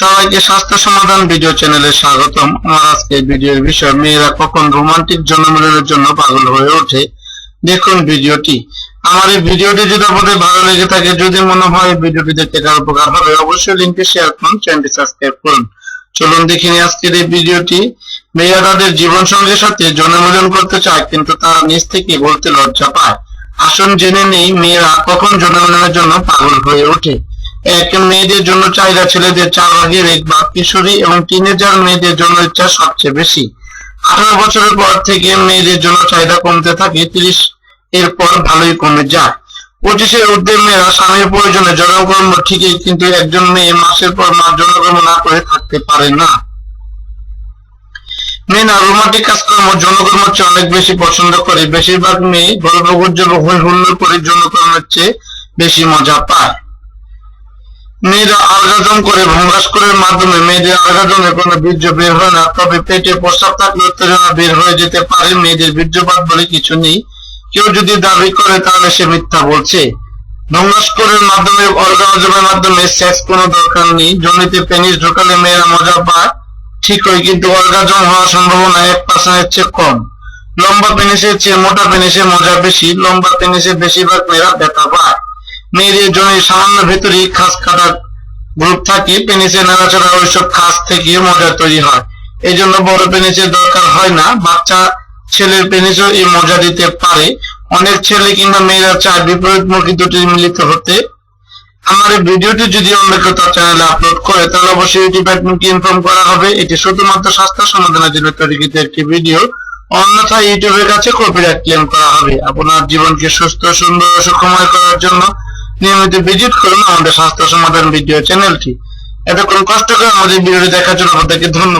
সবাইকে স্বাস্থ্য সমাধান ভিডিও চ্যানেলে স্বাগতম। আমার আজকে ভিডিওর বিষয়, মেয়েরা কখন রোমান্টিক জন্মদিনের জন্য পাগল হয়ে ওঠে? দেখুন ভিডিওটি। আমার এই ভিডিওটি যদি আপনাদের ভালো লেগে থাকে, যদি মনে হয় ভিডিওটি দেখতে কারও উপকার হবে, অবশ্যই লিঙ্কে শেয়ার করুন, চ্যানেলটি সাবস্ক্রাইব করুন। চলুন, দেখে নিই আজকের এই ভিডিওটি। মেয়েরা তাদের জীবন সঙ্গীর সাথে জন্মদিন করতে চায়, কিন্তু তারা নিজ থেকে বলতে লজ্জা পায়। আসুন জেনে নেই, মেয়েরা কখন জন্মদিনের জন্য পাগল হয়ে ওঠে? এক মেয়েদের জন্য চাহিদা ছেলেদের চার ভাগের এক ভাগ কিশোরী এবং টিনেজার মেয়েদের জন্য ইচ্ছা সবচেয়ে বেশি। আঠারো বছরের পর থেকে মেয়েদের জন্য চাহিদা কমতে থাকে, তিরিশ এরপর ভালোই কমে যায়। পঁচিশের ঊর্ধ্বে মেয়েরা স্বামীর প্রয়োজনে জনকর্ম ঠিকই, কিন্তু একজন মেয়ে মাসের পর মাস জনকর্ম না করে থাকতে পারে না। মেয়েরা রোমান্টিক কাজকর্ম জনকর্ম চেয়ে অনেক বেশি পছন্দ করে। বেশিরভাগ মেয়ে গল্প গুজব হই হুল্লোড় করে জনকর্মের চেয়ে বেশি মজা পায়। মেয়েরা অর্গাজম করে মাধ্যমে মেয়েদের অর্গাজমে কোনো বীর্য বের হয় না, তবে পেটে প্রস্রাব থাকলে উত্তেজনা বের হয়ে যেতে পারে, মেয়েদের বীর্যপাত বলে কিছু নেই। কেউ যদি দাবি করে, তাহলে সে মিথ্যা বলছে। মাধ্যমে, অর্গাজমের মাধ্যমে সেক্স কোনো দরকার নেই। জমিতে পেনিস ঢোকালে মেয়েরা মজা পায় হয় কিন্তু অর্গাজম হওয়ার সম্ভাবনা এক পার্সেন্টের চেয়ে কম। লম্বা পেনিসের চেয়ে মোটা পেনিসে মজা বেশি, লম্বা পেনিসে বেশিরভাগ মেয়েরা ব্যথা পায়। মেয়েদের জন্য সামান্য ভেতরেই খাস কাটার গ্রুপ থাকে, পেনিসের নাড়াচাড়া ওইসব খাস থেকে মজা তৈরি হয়। এই জন্য বড় পেনিসের দরকার হয় না, বাচ্চা ছেলের পেনিসও এই মজা দিতে পারে। অনেক ছেলে কিংবা মেয়েরা চায় বিপরীতমুখী দুটি মিলিত হতে। আমার এই ভিডিওটি যদি অন্য কেউ চ্যানেলে আপলোড করে, তাহলে অবশ্যই ইউটিউব অ্যাডমিনকে ইনফর্ম করা হবে। এটি শুধুমাত্র স্বাস্থ্য সমাধানের জন্য তৈরিকৃত একটি ভিডিও। অন্যথায় ইউটিউবের কাছে কপিরাইট ক্লেম করা হবে। আপনার জীবনকে সুস্থ, সুন্দর সুখময় করার জন্য নিয়মিত ভিজিট করুন আমাদের স্বাস্থ্য সমাধান ভিডিও চ্যানেলটি এতক্ষণ কষ্ট করে আমাদের ভিডিওটি দেখার জন্য আপনাদেরকে ধন্যবাদ।